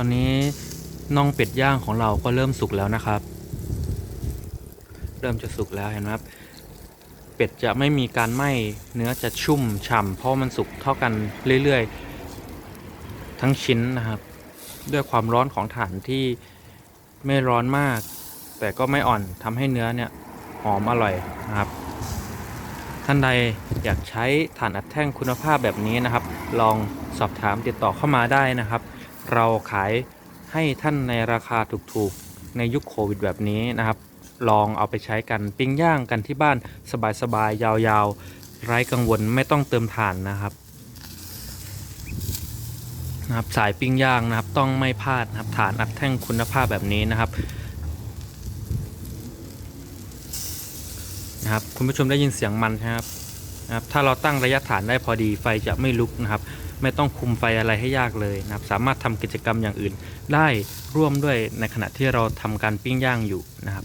ตอนนี้น่องเป็ดย่างของเราก็เริ่มสุกแล้วนะครับ เริ่มจะสุกแล้วเห็นไหมครับ เป็ดจะไม่มีการไหม้เนื้อจะชุ่มฉ่ำเพราะมันสุกเท่ากันเรื่อยๆ ทั้งชิ้นนะครับ ด้วยความร้อนของถ่านที่ไม่ร้อนมาก แต่ก็ไม่อ่อนทำให้เนื้อเนี่ยหอมอร่อยนะครับท่านใดอยากใช้ถ่านอัดแท่งคุณภาพแบบนี้นะครับ ลองสอบถามติดต่อเข้ามาได้นะครับ เราขายให้ท่านในราคาถูกๆ ในยุคโควิดแบบนี้นะครับ ลองเอาไปใช้กันปิ้งย่างกันที่บ้านสบายๆ ยาวๆ ไร้กังวลไม่ต้องเติมถ่านนะครับนะครับสายปิ้งย่างนะครับต้องไม่พลาดนะครับฐานอัดแท่งคุณภาพแบบนี้นะครับนะครับ คุณผู้ชมได้ยินเสียงมันครับ นะครับถ้าเราตั้งระยะฐานได้พอดีไฟจะไม่ลุกนะครับ ไม่ต้องคุมไฟอะไรให้ยากเลยนะครับ สามารถทำกิจกรรมอย่างอื่น ได้ร่วมด้วยในขณะที่เราทำการปิ้งย่างอยู่นะครับ